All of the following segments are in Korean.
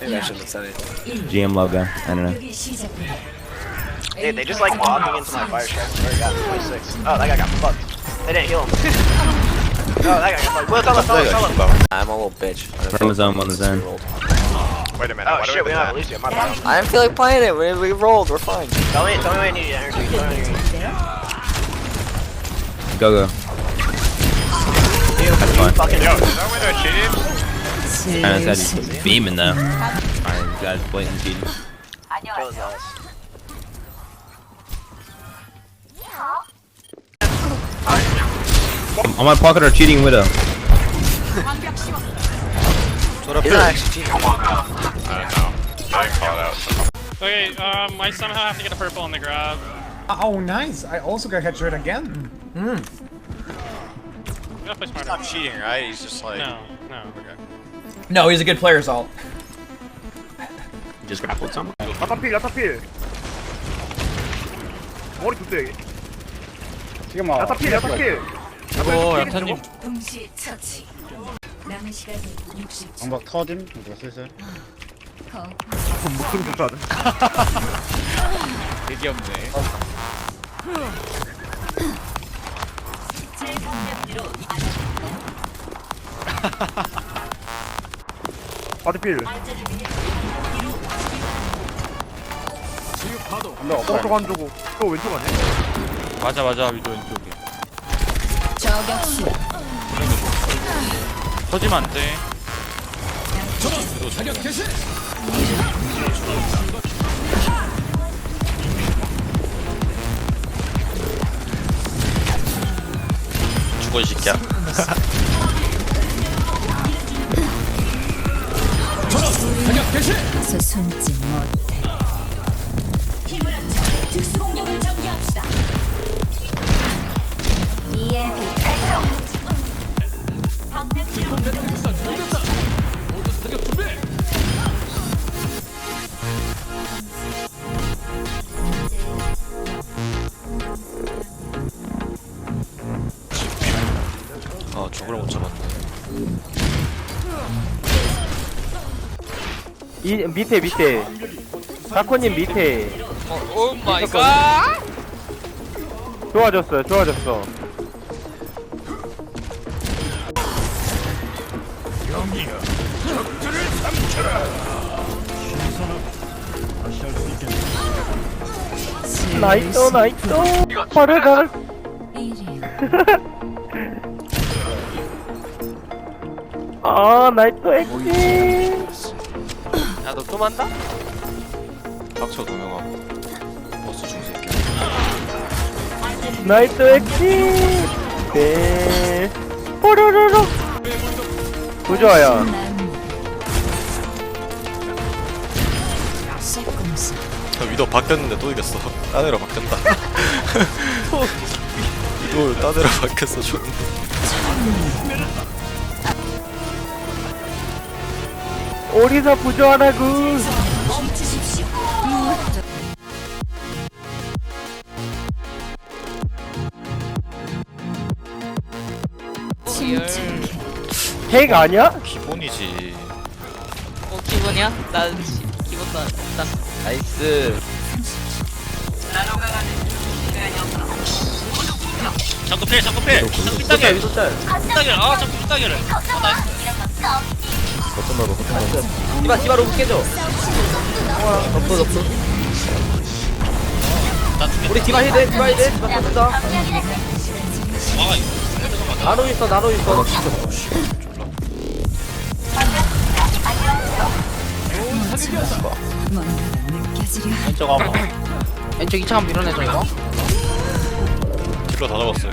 Maybe I shouldn't have said anything. GM logo. I don't know. Dude, they just like walking into my fire strike. Where got 26. Oh, that guy got fucked. They didn't heal him. oh, that guy got fucked. Look, fellow, fellow, fellow. I'm a little bitch. On the zone, on the zone. Wait a minute. Oh why shit, we we don't have have that? Lucio. My bad. I didn't feel like playing it. We, we rolled. We're fine. Tell me, tell me when I need energy. Tell me when need Go go. That's fine. Yo, is that window cheating? And this guy's just beaming though. Alright, guy's blatant cheating. kill his ass. On my pocket are cheating widow. He's not actually cheating. Uh, no. I call it out. Okay, um, I somehow have to get a purple on the grab. Oh, nice. I also got headshot again. We gotta play He's not cheating, right? He's just like. No, no. No, he's a good player, Salt. Just grappled someone. 아타필 아타필 머리 두대 지금 아타필 아타필 오, 야타님. 동시 처치. 남은 시간 60초. 방박 터짐 누가 슬슬 거. 목소리 좋다 되게 없네. 아타필 오른쪽 안 주고 또 왼쪽 아니야? 맞아, 맞아, 위도 왼쪽에. 저격수. 터지면 안 돼. 죽어 이 새끼야. 서 숨지 못해. 이 밑에 밑에. 사코님 밑에. 오 마이 갓. 좋아졌어요 좋아졌어. 나이스 나이스. 빠르다. 이리. 아 나이스 액팅 야너 또 만다? 닥쳐 도명아. 버스 중새끼야. 나이스 액팅 네 뽀로로로 부조야. 위도 바뀌었는데 또 이겼어. 딴 애로 바뀌었다. 위도 딴 애로 바뀌었어 좀. 오리사 부조하라고 멈추십시오. 침착해. 핵 아니야? 기본이지. 어 기본이야? 난 시- 기본도 안- 난 나이스. 잠깐 필, 잠깐 필. 잠깐 삐딱이. 삐딱이. 아, 잠깐 삐딱이를. 아, 나이스. 디바 디바 로브 깨져. 덮어 덮어. 나 죽겠다. 우리 디바 히드 디바 히드 디바 터진다. 아, 이거. 나노 있어 나노 있어. 뭔가 느껴지려. 왼쪽 아파 왼쪽 2차 한번 밀어내줘 이거 킬로 다 잡았어요.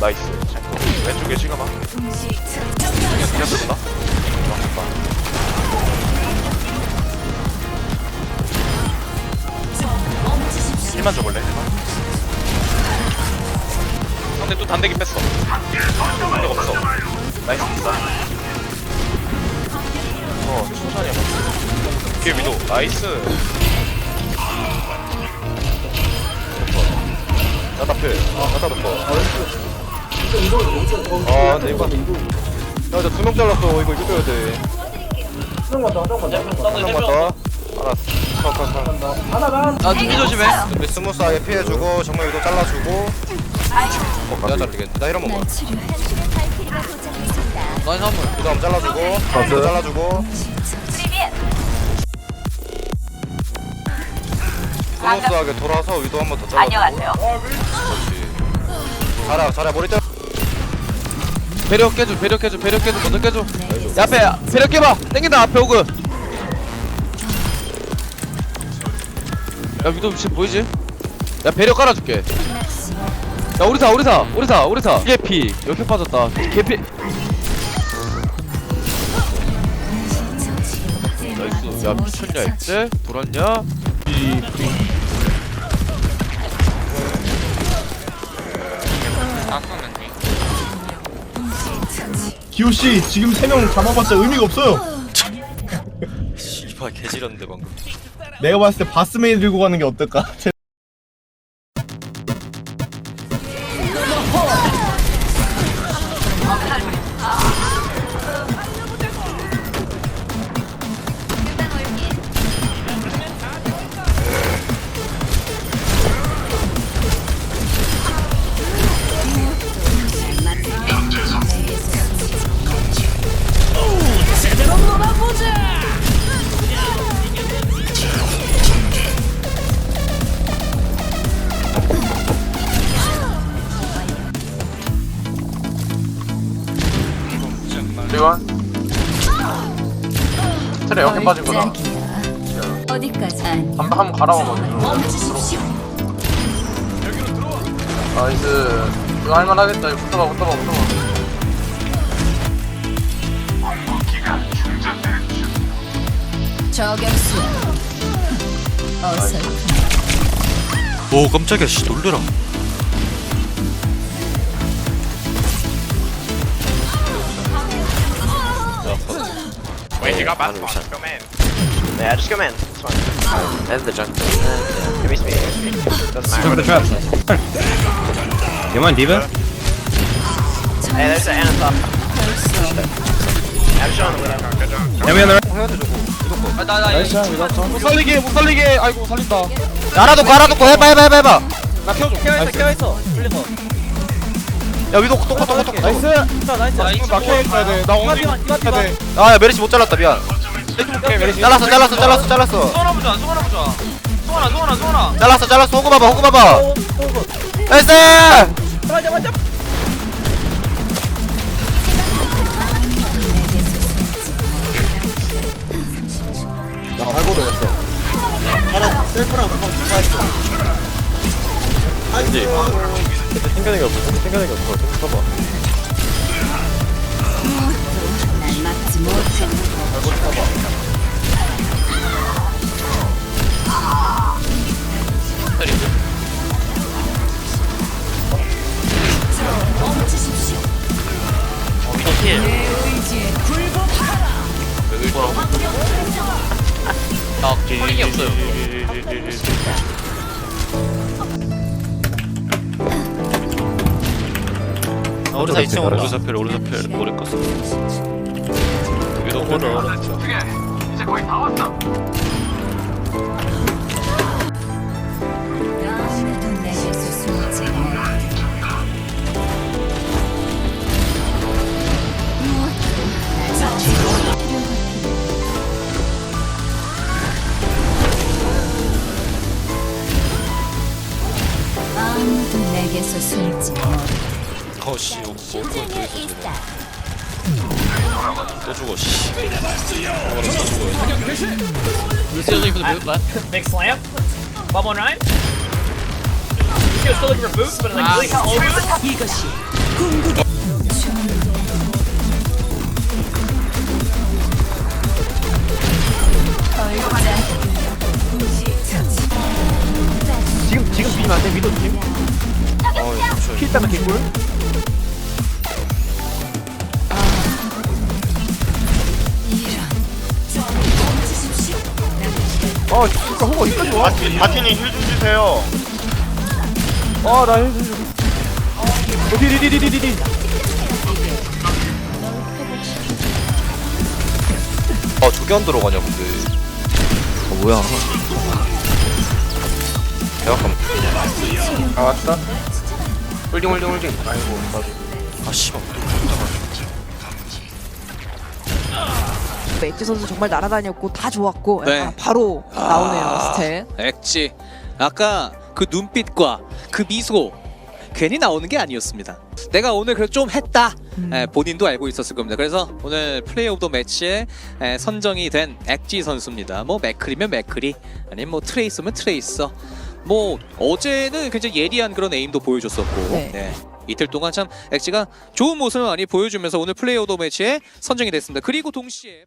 나이스. 왼쪽에 시가마. 그냥 뜬다. 힐만 줘볼래? 힐만. 상대 또 단대기 뺐어. 단대 없어. 나이스. 어, 천천히 해봐. 뒤에 위도. 나이스. 나다 필. 아, 나다 덮어. 아, 근데 이거. 야, 저 두 명 잘랐어. 이거 이거 줘야 돼. 한 명만 더. 알았어. 컷, 컷, 컷. 아 준비 조심해 우리 스무스하게 피해주고 정말 위도 잘라주고 어 내가 자르겠네 나뭐 치료해. 나인 한번 위도 한번 잘라주고 위도 잘라주고 스무스하게 돌아서 위도 한 번 더 잘라주고 안녕하세요 그렇지 잘해 잘해 머리 떼 배려 깨줘 배려 깨줘 배려 깨줘 먼저 깨줘. 야 앞에 배려 깨봐. 땡긴다 앞에 오그. 야 위도 지금 보이지? 야 배려 깔아줄게. 야 우리 사 우리 사 우리 사 우리 사. 개피. 이렇게 빠졌다. 개피. 나이스. 야 미쳤냐 이제 돌았냐 기호 씨 지금 3명 잡아봤자 의미가 없어요 씨발 개지렸는데 방금 내가 봤을 때 바스메이 들고 가는 게 어떨까? 트레 여기 빠지구나. 어디까지? 아니. 한번 멈추십시오. 나이스 이거 할만하겠다 이거 붙어봐 붙어봐 붙어봐 저격수. 어서 오 깜짝이야 씨 놀래라 you got basketball. Go man. Yeah, just go man. It's fine. And the junk. Give me speed. Give me speed. Doesn't matter. Come on, Diva. Hey, there's the Anna top. I'm showing the. Good job. Come on, the 해야 돼 저거 나나 못 살리게 못 살리게 아이고 살린다 알아놓고 알아놓고 해봐 해봐 해봐 해봐 나 키워줘 케어했어 케어했어 풀려서 야 위도 똑똑 똑똑 똑똑 나이스. 나이스. 나 케어 있어야 돼나 오늘 해야 돼. 아야 메리시 못 잘랐다 미안. 잘랐어 잘랐어 잘랐어 잘랐어. 소원아 보자 소원아 보자 소원아 소원아 소원아. 잘랐어 잘랐어. 호구 봐봐 호구 봐봐. 나이스! 맞아 맞아 나 발고 되었어. 하나 셀프랑 금방 주사했어 왠지 생각이 없어 생각이 없어 오른사 2층으로. 오른사 필 오른사필 머리 껐어 위도 오른 아무도 내게서 숨지 못해. 무엇도 날 지키려 아무도 내게서 숨지 못해. 어 모르면 뒤에 있다. 또 죽어 씨. 뭐라 또 죽어. 루시오 형이 for the boot left. Big slam. Bubble on right. Lucio's still looking for boots, but like, really can't hold it. 지금 지금 비면 안돼 위도 팀. 아, 킬다가 개꿀. 진짜 호가 여기까지 와. 바티, 바티님 힐좀 주세요. 아나 힐. 디디디디디디. 아 저게 안 들어가냐 근데. 어 뭐야 대학감. 아 왔다. 홀딩 홀딩 홀딩. 아이고 나도. 아 씨발. 엑지 선수 정말 날아다녔고 다 좋았고 네. 아, 바로 나오네요 스텝. 엑지 아까 그 눈빛과 그 미소 괜히 나오는 게 아니었습니다. 내가 오늘 그래도 좀 했다. 음. 에, 본인도 알고 있었을 겁니다. 그래서 오늘 플레이 오브 더 매치에 에, 선정이 된 엑지 선수입니다. 뭐 맥클이면 맥클이 아니면 뭐 트레이서면 트레이서. 뭐 어제는 굉장히 예리한 그런 에임도 보여줬었고 네. 네. 이틀 동안 참 엑지가 좋은 모습을 많이 보여주면서 오늘 플레이 오브 더 매치에 선정이 됐습니다. 그리고 동시에